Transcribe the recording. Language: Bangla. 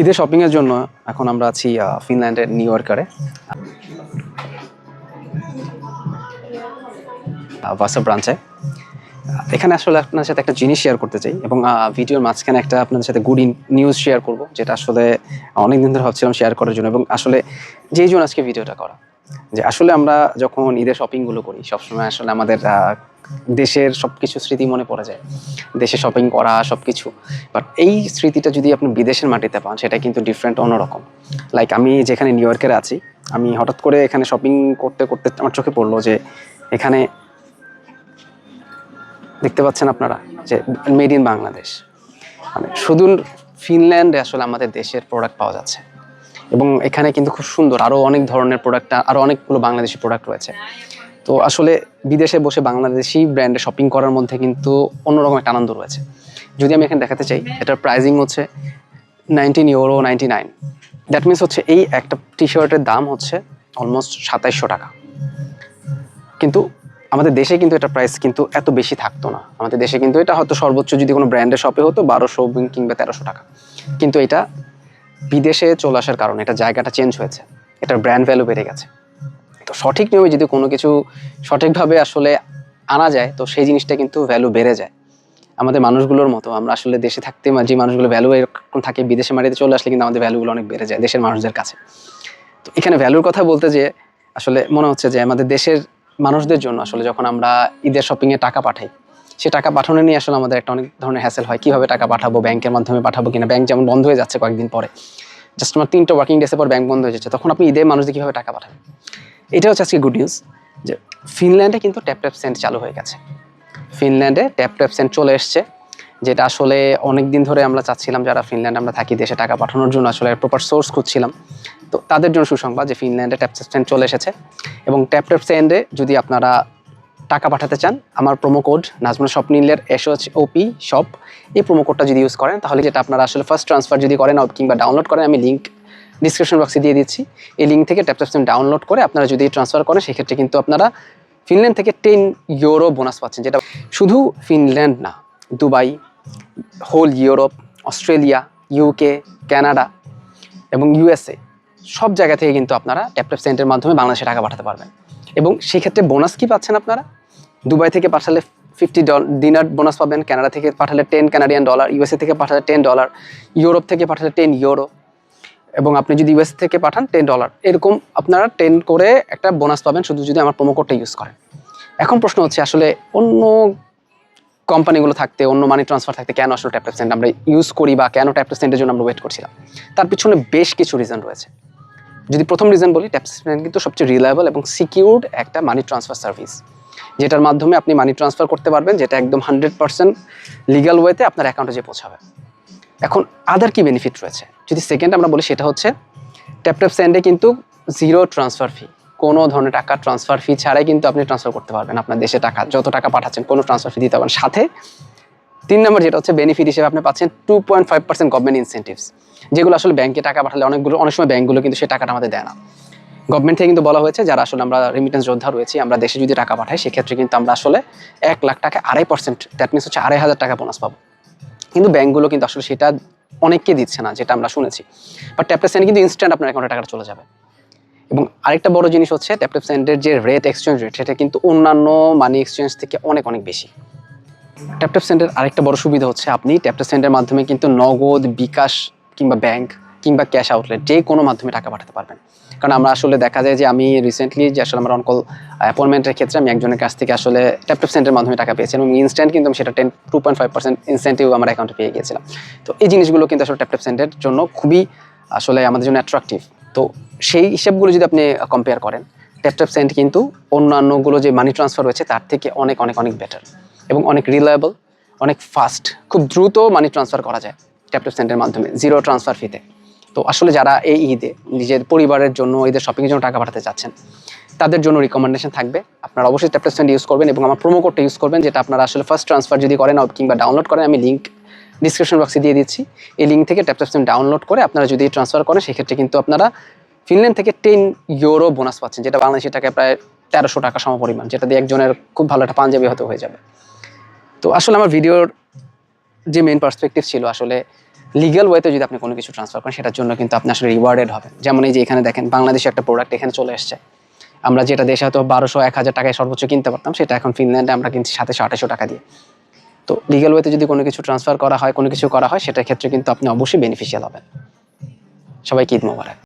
ঈদের শপিংয়ের জন্য এখন আমরা আছি ফিনল্যান্ডের নিউ ইয়র্কারে। ভাসা ব্রাঞ্চে এখানে আসলে আপনার সাথে একটা জিনিস শেয়ার করতে চাই এবং ভিডিওর মাঝখানে একটা আপনাদের সাথে গুড নিউজ শেয়ার করব, যেটা আসলে অনেক দিন ধরে ভাবছিলাম শেয়ার করার জন্য এবং আসলে যেই জন্য আজকে ভিডিওটা করা। যে আসলে আমরা যখন ঈদের শপিংগুলো করি, সবসময় আসলে আমাদের দেশের সব কিছু স্মৃতি মনে পড়ে যায়। দেশে শপিং করা সব কিছু বাট এই স্মৃতিটা যদি আপনি বিদেশের মাটিতে পান, সেটা কিন্তু ডিফারেন্ট অন্যরকম। লাইক আমি যেখানে নিউ ইয়র্কের আছি, আমি হঠাৎ করে এখানে শপিং করতে করতে আমার চোখে পড়ল যে এখানে দেখতে পাচ্ছেন আপনারা যে মেড ইন বাংলাদেশ মানে শুধু ফিনল্যান্ডে আসলে আমাদের দেশের প্রোডাক্ট পাওয়া যাচ্ছে। এবং এখানে কিন্তু খুব সুন্দর আরও অনেক ধরনের প্রোডাক্ট আরও অনেকগুলো বাংলাদেশি প্রোডাক্ট রয়েছে। তো আসলে বিদেশে বসে বাংলাদেশি ব্র্যান্ডে শপিং করার মধ্যে কিন্তু অন্যরকম একটা আনন্দ রয়েছে। যদি আমি এখানে দেখাতে চাই, এটার প্রাইজিং হচ্ছে nineteen euro ninety nine that means হচ্ছে এই একটা টি শার্টের দাম হচ্ছে অলমোস্ট সাতাইশশো টাকা। কিন্তু আমাদের দেশে কিন্তু এটা প্রাইস কিন্তু এত বেশি থাকতো না। আমাদের দেশে কিন্তু এটা হয়তো সর্বোচ্চ যদি কোনো ব্র্যান্ডের শপে হতো বারোশো কিংবা তেরোশো টাকা। কিন্তু এটা বিদেশে চলে আসার কারণে এটা জায়গাটা চেঞ্জ হয়েছে, এটার ব্র্যান্ড ভ্যালু বেড়ে গেছে। তো সঠিক নিয়মে যদি কোনো কিছু সঠিকভাবে আসলে আনা যায়, তো সেই জিনিসটা কিন্তু ভ্যালু বেড়ে যায়। আমাদের মানুষগুলোর মতো, আমরা আসলে দেশে থাকতে যে মানুষগুলো ভ্যালু এরকম থাকে বিদেশে মাটিতে চলে আসলে কিন্তু আমাদের ভ্যালুগুলো অনেক বেড়ে যায় দেশের মানুষদের কাছে। তো এখানে ভ্যালুর কথা বলতে যে, আসলে মনে হচ্ছে যে আমাদের দেশের মানুষদের জন্য আসলে যখন আমরা ঈদের শপিংয়ে টাকা পাঠাই সে টাকা পাঠানো নিয়ে আসলে আমাদের একটা অনেক ধরনের হ্যাসেল হয়। কীভাবে টাকা পাঠাবো, ব্যাংকের মাধ্যমে পাঠাবো কিনা? ব্যাংক যেমন বন্ধ হয়ে যাচ্ছে কয়েকদিন পরে। জাস্ট আমার তিনটা ওয়ার্কিং ডেসের পর ব্যাংক বন্ধ হয়ে যাচ্ছে। তখন আপনি ঈদের মানুষদের কীভাবে টাকা পাঠাবেন? এটা হচ্ছে আজকে গুড নিউজ যে ফিনল্যান্ডে কিন্তু ট্যাপ ট্যাপ সেন্ট চালু হয়ে গেছে। ফিনল্যান্ডে ট্যাপ ট্যাপ সেন্ট চলে এসছে, যেটা আসলে অনেক দিন ধরে আমরা চাচ্ছিলাম যারা ফিনল্যান্ডে আমরা থাকি, দেশে টাকা পাঠানোর জন্য আসলে প্রপার সোর্স খুঁজছিলাম। তো তাদের জন্য সুসংবাদ যে ফিনল্যান্ডে ট্যাপ ট্যাপ সেন্ট চলে এসেছে। এবং ট্যাপ ট্যাপ সেন্ডে যদি আপনারা টাকা পাঠাতে চান, আমার প্রোমো কোড নাজমুল শপ নিলের এসওচ ওপি শপ এই প্রোমো কোডটা যদি ইউজ করেন, তাহলে যেটা আপনারা আসলে ফার্স্ট ট্রান্সফার যদি করেন কিংবা ডাউনলোড করেন, আমি লিঙ্ক ডিসক্রিপশন বক্সে দিয়ে দিচ্ছি। এই লিঙ্ক থেকে ট্যাপ ট্যাপ সেন্ট ডাউনলোড করে আপনারা যদি ট্রান্সফার করেন, সেক্ষেত্রে কিন্তু আপনারা ফিনল্যান্ড থেকে টেন ইউরো বোনাস পাচ্ছেন, যেটা শুধু ফিনল্যান্ড না Dubai whole Europe Australia UK Canada এবং ইউএসএ সব জায়গা থেকে কিন্তু আপনারা ট্যাপ ট্যাপ সেন্টের মাধ্যমে বাংলাদেশে টাকা পাঠাতে পারবেন। এবং সেক্ষেত্রে বোনাস কি পাচ্ছেন আপনারা? দুবাই থেকে পাঠালে ফিফটি ডিনার বোনাস পাবেন কানাডা থেকে পাঠালে টেন কানাডিয়ান ডলার ইউএসএ থেকে পাঠালে টেন ডলার ইউরোপ থেকে পাঠালে টেন ইউরো এবং আপনি যদি ইউএস থেকে পাঠান টেন ডলার এরকম আপনারা টেন করে একটা বোনাস পাবেন শুধু যদি আমার প্রোমো কোডটা ইউজ করেন। এখন প্রশ্ন হচ্ছে, আসলে অন্য কোম্পানিগুলো থাকতে, অন্য মানি ট্রান্সফার থাকতে কেন আসলে ট্যাপ সেন্ট আমরা ইউজ করি বা কেন ট্যাপ সেন্টের জন্য আমরা ওয়েট করছিলাম? তার পিছনে বেশ কিছু রিজন রয়েছে। যদি প্রথম রিজন বলি ট্যাপ সেন্ট কিন্তু সবচেয়ে রিলায়েবল এবং সিকিউরড একটা মানি ট্রান্সফার সার্ভিস যেটার মাধ্যমে আপনি মানি ট্রান্সফার করতে পারবেন, যেটা একদম হান্ড্রেড পার্সেন্ট লিগাল ওয়েতে আপনার অ্যাকাউন্টে যে পৌঁছাবে। এখন আদার কি বেনিফিট রয়েছে? যদি সেকেন্ড আমরা বলি, সেটা হচ্ছে ট্যাপ ট্যাপ সেন্ডে কিন্তু জিরো ট্রান্সফার ফি কোনো ধরনের টাকা ট্রান্সফার ফি ছাড়াই কিন্তু আপনি ট্রান্সফার করতে পারবেন আপনার দেশে টাকা। যত টাকা পাঠাচ্ছেন, কোনো ট্রান্সফার ফি দিতে পারবেন। সাথে তিন নম্বর যেটা হচ্ছে বেনিফিট হিসেবে আপনি পাচ্ছেন two point five percent government incentives যেগুলো আসলে ব্যাংকে টাকা পাঠালে অনেকগুলো, অনেক সময় ব্যাংকগুলো কিন্তু সেই টাকাটা আমাদের দেয় না। গভর্নমেন্ট থেকে কিন্তু বলা হয়েছে, যারা আসলে আমরা রেমিটেন্স যোদ্ধা রয়েছি, আমরা দেশে যদি টাকা পাঠাই, সেক্ষেত্রে কিন্তু আমরা আসলে এক লাখ টাকা, আড়াই পার্সেন্ট দ্যাট মিনস হচ্ছে আড়াই হাজার টাকা বোনাস পাবো। কিন্তু ব্যাংকগুলো কিন্তু আসলে সেটা অনেককে দিচ্ছে না, যেটা আমরা শুনেছি। বাট ট্যাপটেপ সেন্ড কিন্তু ইনস্ট্যান্ট আপনার অ্যাকাউন্টে টাকাটা চলে যাবে। এবং আরেকটা বড় জিনিস হচ্ছে ট্যাপটেপ সেন্ডের যে রেট এক্সচেঞ্জ রেট সেটা কিন্তু অন্যান্য মানি এক্সচেঞ্জ থেকে অনেক অনেক বেশি। ট্যাপটেপ সেন্ডের আরেকটা বড় সুবিধা হচ্ছে, আপনি ট্যাপটেপ সেন্ডের মাধ্যমে কিন্তু নগদ, বিকাশ কিংবা ব্যাংক কিংবা ক্যাশ আউটলেট যে কোনো মাধ্যমে টাকা পাঠাতে পারবেন। কারণ আমরা আসলে দেখা যায় যে আমি রিসেন্টলি যে আসলে আমার অনকল অ্যাপয়েন্টমেন্টের ক্ষেত্রে আমি একজনের কাছ থেকে আসলে ট্যাপটপ সেন্টের মাধ্যমে টাকা পেয়েছি এবং ইনস্ট্যান্ট কিন্তু আমি সেটা ten two point five percent incentive আমার অ্যাকাউন্টে পেয়ে গিয়েছিলাম। তো এই জিনিসগুলো কিন্তু আসলে ট্যাপটপ সেন্টের জন্য খুবই আসলে আমাদের জন্য অ্যাট্রাকটিভ তো সেই হিসেবগুলো যদি আপনি কম্পেয়ার করেন ট্যাপটপ সেন্ট কিন্তু অন্যান্যগুলো যে মানি ট্রান্সফার রয়েছে তার থেকে অনেক অনেক অনেক বেটার এবং অনেক রিলায়েবল অনেক ফাস্ট খুব দ্রুত মানি ট্রান্সফার করা যায় ট্যাপটপ সেন্টের মাধ্যমে জিরো ট্রান্সফার ফিতে তো আসলে যারা এই ঈদে নিজের পরিবারের জন্য, ঈদের শপিংয়ের জন্য টাকা পাঠাতে চাচ্ছেন, তাদের জন্য রিকমেন্ডেশন থাকবে। আপনারা অবশ্যই ট্যাপটেপ সেন্ড ইউজ করবেন এবং আমার প্রোমো কোডটা ইউজ করবেন, যেটা আপনারা আসলে ফার্স্ট ট্রান্সফার যদি করেন কিংবা ডাউনলোড করেন, আমি লিঙ্ক ডিসক্রিপশন বক্সে দিয়ে দিচ্ছি। এই লিঙ্ক থেকে ট্যাপটেপ সেন্ড ডাউনলোড করে আপনারা যদি ট্রান্সফার করেন, সেক্ষেত্রে কিন্তু আপনারা ফিনল্যান্ড থেকে টেন ইউরো বোনাস পাচ্ছেন, যেটা বাংলাদেশি টাকায় প্রায় তেরোশো টাকা সমপরিমাণ, যেটা দিয়ে একজনের খুব ভালো একটা পাঞ্জাবি হতে হয়ে যাবে। তো আসলে আমার ভিডিওর যে মেন পার্সপেক্টিভ ছিল, আসলে লিগ্যাল ওয়েতে যদি আপনি কোনো কিছু ট্রান্সফার করেন, সেটার জন্য কিন্তু আপনি আসলে রিওয়ার্ডেড হবে যেমন এই যে এখানে দেখেন, বাংলাদেশে একটা প্রোডাক্ট এখানে চলে এসছে। আমরা যেটা দেশে হয়তো বারোশো, এক হাজার টাকায় সর্বোচ্চ কিনতে পারতাম, সেটা এখন ফিনল্যান্ডে আমরা কিনছি সাথে আঠাশো টাকা দিয়ে। তো লিগাল ওয়েতে যদি কোনো কিছু ট্রান্সফার করা হয়, কোনো কিছু করা হয়, সেটার ক্ষেত্রে কিন্তু আপনি অবশ্যই বেনিফিশিয়াল হবেন। সবাই ঈদ মোবারক।